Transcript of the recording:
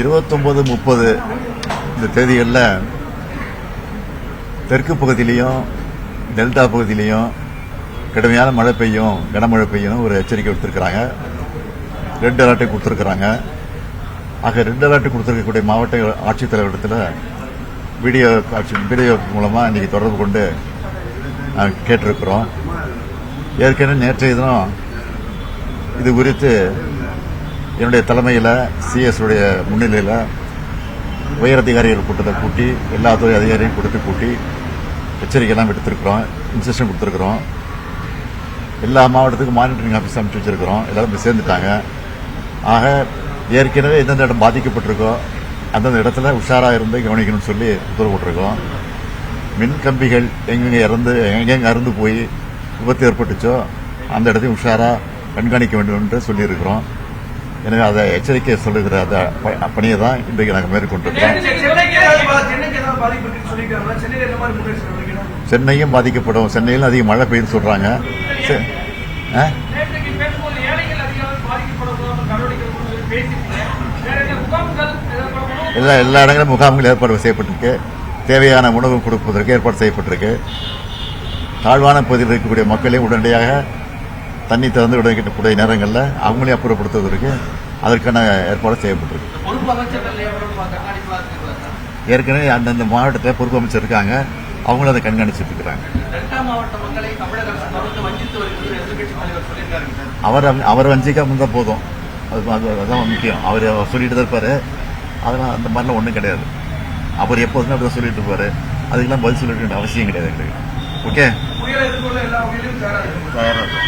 இருபத்தொம்பது முப்பது இந்த தேதிகளில் தெற்கு பகுதியிலையும் டெல்டா பகுதியிலையும் கடுமையான மழை பெய்யும் கனமழை பெய்யும் ஒரு எச்சரிக்கை கொடுத்துருக்குறாங்க ரெட் அலர்ட்டை கொடுத்துருக்குறாங்க. ஆக ரெட் அலர்ட் கொடுத்துருக்கக்கூடிய மாவட்ட ஆட்சித்தலைவரிடத்தில் வீடியோ காட்சி வீடியோ மூலமாக இன்றைக்கி தொடர்பு கொண்டு நாங்கள் கேட்டிருக்கிறோம். ஏற்கனவே நேற்றைய தினம் இது குறித்து என்னுடைய தலைமையில் சிஎஸ் உடைய முன்னிலையில் உயர் அதிகாரிகள் கூட்டத்தை கூட்டி எல்லா துறை அதிகாரியும் கொடுத்து கூட்டி எச்சரிக்கையெல்லாம் விடுத்திருக்கிறோம் இன்ஸ்ட்ரக்ஷன் கொடுத்துருக்குறோம். எல்லா மாவட்டத்துக்கும் மானிட்டரிங் ஆஃபீஸ் அமைச்சு வச்சிருக்கிறோம். எல்லாரும் போய் சேர்ந்துட்டாங்க. ஆக ஏற்கனவே எந்தெந்த இடம் பாதிக்கப்பட்டிருக்கோ அந்தந்த இடத்துல உஷாராக இருந்து கவனிக்கணும்னு சொல்லி உத்தரவு போட்டிருக்கோம். மின் கம்பிகள் எங்கெங்க இறந்து எங்கெங்கே அறுந்து போய் விபத்து ஏற்பட்டுச்சோ அந்த இடத்தையும் உஷாராக கண்காணிக்க வேண்டும் என்று சொல்லியிருக்கிறோம். எனவே அதை எச்சரிக்கை சொல்லுகிற அந்த பணியை தான் இன்றைக்கு நாங்கள் மேற்கொண்டிருக்கிறோம்? சென்னையும் பாதிக்கப்படும். சென்னையில் அதிக மழை பெய்யுன்னு சொல்றாங்க. எல்லா எல்லா இடங்களிலும் முகாம்கள் ஏற்பாடு செய்யப்பட்டிருக்கு. தேவையான உணவு கொடுப்பதற்கு ஏற்பாடு செய்யப்பட்டிருக்கு. தாழ்வான பகுதியில் இருக்கக்கூடிய மக்களையும் உடனடியாக தண்ணி திறந்து விடக்கூடிய நேரங்களில் அவங்களையும் அப்புறப்படுத்துவதற்கு அதற்கான ஏற்பாடு செய்யப்பட்டிருக்கு. ஏற்கனவே அந்தந்த மாவட்டத்தில் பொறுப்பு அமைச்சர் இருக்காங்க. அவங்களும் அதை கண்காணிச்சிட்டு இருக்கிறாங்க. அவர் அவர் வஞ்சிக்காம இருந்தால் போதும். அது அது- அதுதான் முக்கியம். அவர் சொல்லிட்டு தான் இருப்பாரு. அதெல்லாம் அந்த மாதிரிலாம் ஒன்றும் கிடையாது. அவர் எப்போதுமே அப்படி சொல்லிட்டு இருப்பாரு. அதுக்கெல்லாம் பதில் சொல்லிட்டு வேண்டிய அவசியம் கிடையாது எங்களுக்கு. ஓகே. தயாராக